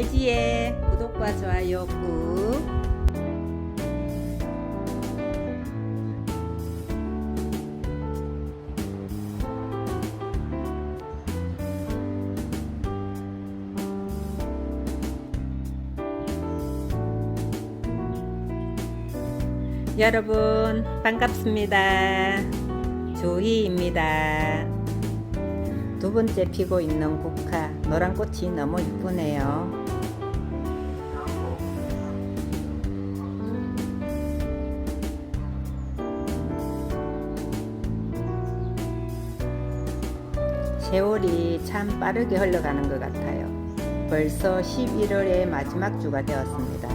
YG의 구독과 좋아요 꾹 여러분 반갑습니다. 조희입니다. 두 번째 피고 있는 국화 노란 꽃이 너무 이쁘네요. 세월이 참 빠르게 흘러가는 것 같아요. 벌써 11월의 마지막 주가 되었습니다.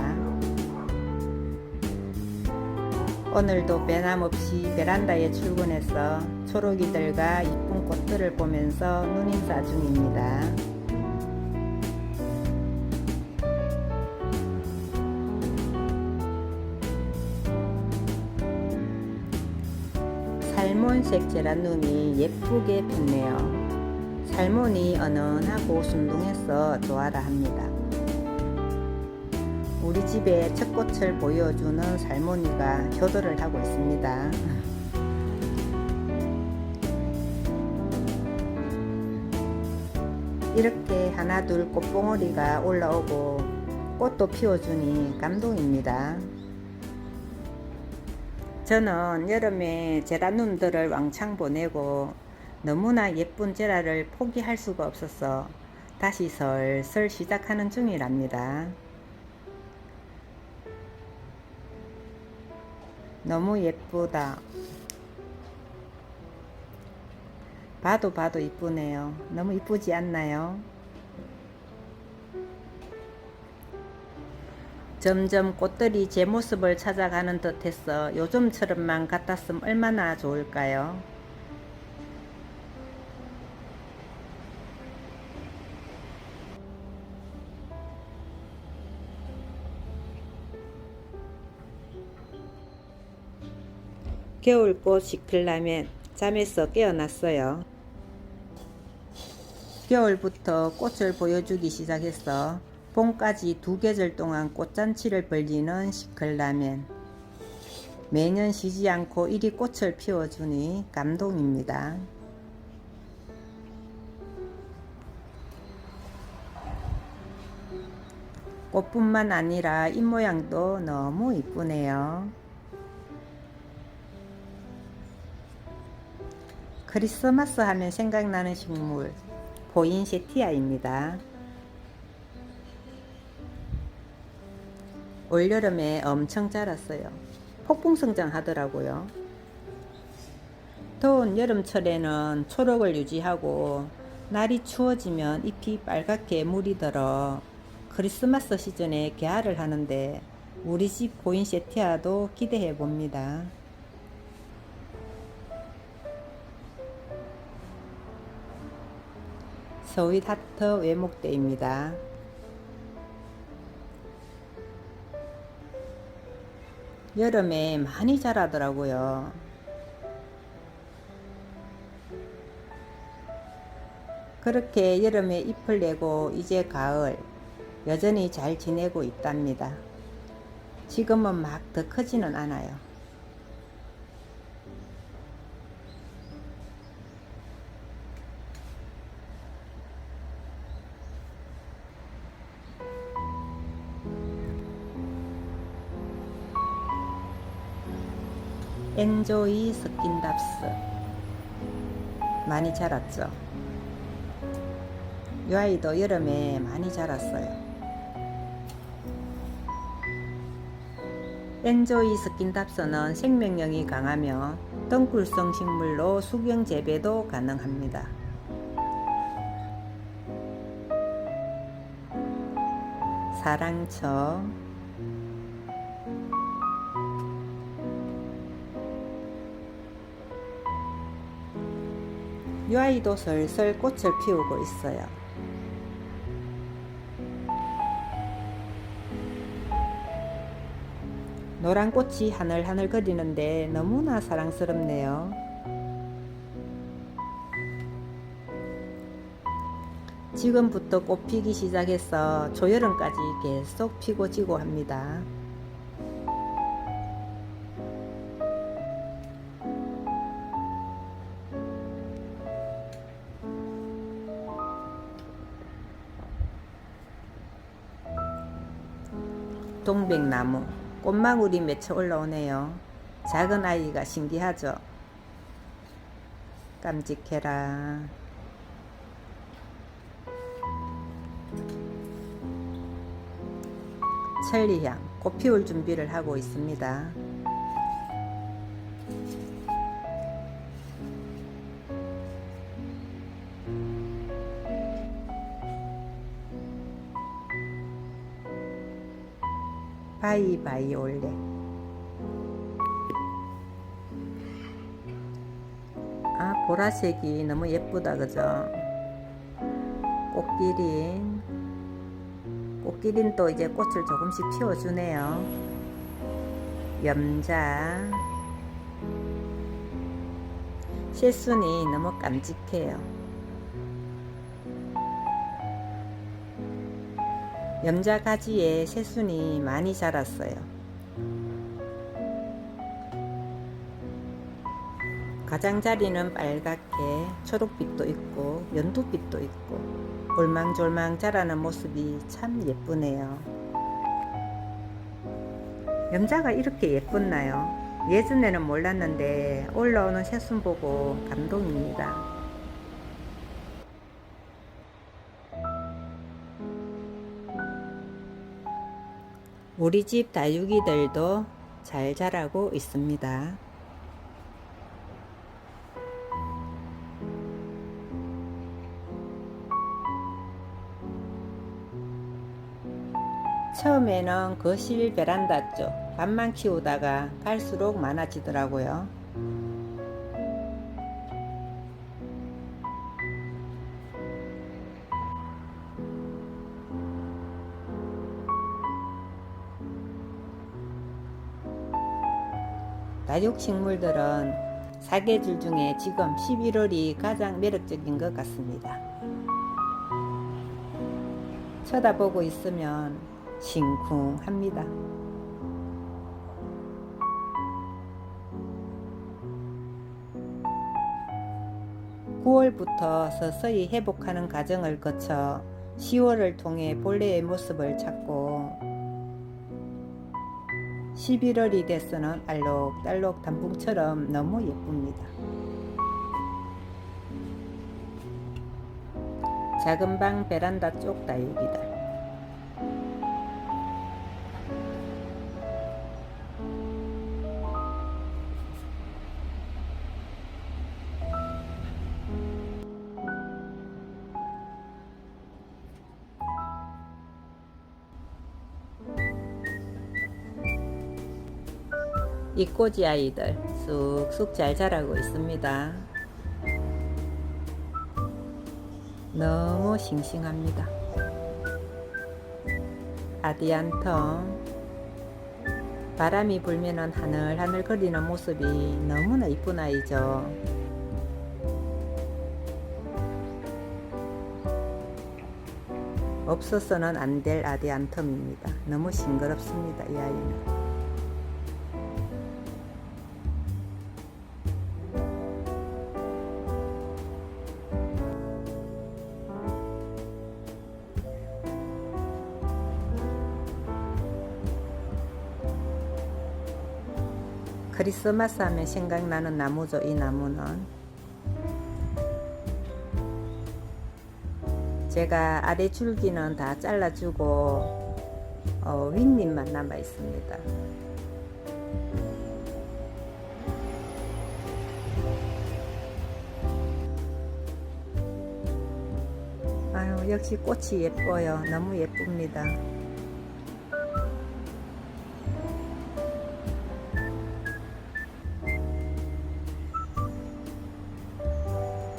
오늘도 변함없이 베란다에 출근해서 초록이들과 이쁜 꽃들을 보면서 눈인사 중입니다. 살몬색 제라늄이 예쁘게 폈네요. 살몬이 은은하고 순둥해서 좋아라 합니다. 우리 집에 첫 꽃을 보여주는 살모니가 효도를 하고 있습니다. 이렇게 하나둘 꽃봉오리가 올라오고 꽃도 피워주니 감동입니다. 저는 여름에 제라늄들을 왕창 보내고 너무나 예쁜 제라를 포기할 수가 없어서 다시 슬슬 시작하는 중이랍니다. 너무 예쁘다. 봐도 봐도 이쁘네요. 너무 이쁘지 않나요? 점점 꽃들이 제 모습을 찾아가는 듯해서 요즘처럼만 같았으면 얼마나 좋을까요? 겨울꽃이 필라면 잠에서 깨어났어요. 겨울부터 꽃을 보여주기 시작해서 봄까지 두 계절 동안 꽃잔치를 벌리는 시클라멘. 매년 쉬지 않고 이리 꽃을 피워주니 감동입니다. 꽃뿐만 아니라 입모양도 너무 이쁘네요. 크리스마스 하면 생각나는 식물 보인세티아입니다. 올여름에 엄청 자랐어요. 폭풍 성장하더라고요. 더운 여름철에는 초록을 유지하고 날이 추워지면 잎이 빨갛게 물이 들어 크리스마스 시즌에 개화를 하는데 우리 집 보인세티아도 기대해 봅니다. 서윗 하트 외목대입니다. 여름에 많이 자라더라고요. 그렇게 여름에 잎을 내고 이제 가을 여전히 잘 지내고 있답니다. 지금은 막 더 크지는 않아요. 엔조이 스킨답스 많이 자랐죠. 이 아이도 여름에 많이 자랐어요. 엔조이 스킨답스는 생명력이 강하며 덩굴성 식물로 수경 재배도 가능합니다. 사랑처 이 아이도 슬슬 꽃을 피우고 있어요. 노란 꽃이 하늘하늘 거리는데 너무나 사랑스럽네요. 지금부터 꽃 피기 시작해서 조여름까지 계속 피고 지고 합니다. 동백나무 꽃망울이 맺혀 올라오네요. 작은 아이가 신기하죠. 깜찍해라. 천리향 꽃 피울 준비를 하고 있습니다. 바이바이 올레 아 보라색이 너무 예쁘다 그죠? 꽃기린 꽃기린 또 이제 꽃을 조금씩 피워주네요. 염자. 실순이 너무 깜찍해요 염자 가지에 새순이 많이 자랐어요. 가장자리는 빨갛게 초록빛도 있고 연두빛도 있고 올망졸망 자라는 모습이 참 예쁘네요. 염자가 이렇게 예뻤나요? 예전에는 몰랐는데 올라오는 새순 보고 감동입니다. 우리 집 다육이들도 잘 자라고 있습니다. 처음에는 거실 베란다 쪽 밥만 키우다가 갈수록 많아지더라고요. 다육식물들은 사계절 중에 지금 11월이 가장 매력적인 것 같습니다. 쳐다보고 있으면 심쿵합니다. (9월부터) 서서히 회복하는 과정을 거쳐 (10월을) 통해 본래의 모습을 찾고 11월이 돼서는 알록달록 단풍처럼 너무 예쁩니다. 작은 방 베란다 쪽 다육이들 이 꼬지 아이들 쑥쑥 잘 자라고 있습니다. 너무 싱싱합니다. 아디안텀 바람이 불면은 하늘하늘 거리는 모습이 너무나 이쁜 아이죠. 없어서는 안 될 아디안텀입니다. 너무 싱그럽습니다. 이 아이는. 크리스마스 하면 생각나는 나무죠. 이 나무는 제가 아래 줄기는 다 잘라주고 어, 윗잎만 남아 있습니다. 아유 역시 꽃이 예뻐요. 너무 예쁩니다.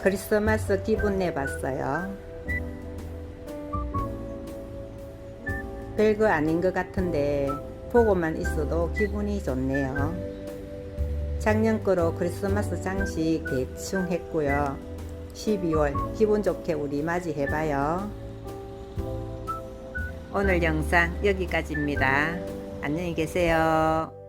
크리스마스 기분 내봤어요. 별거 아닌 것 같은데 보고만 있어도 기분이 좋네요. 작년 거로 크리스마스 장식 대충 했고요. 12월 기분 좋게 우리 맞이해봐요. 오늘 영상 여기까지입니다. 안녕히 계세요.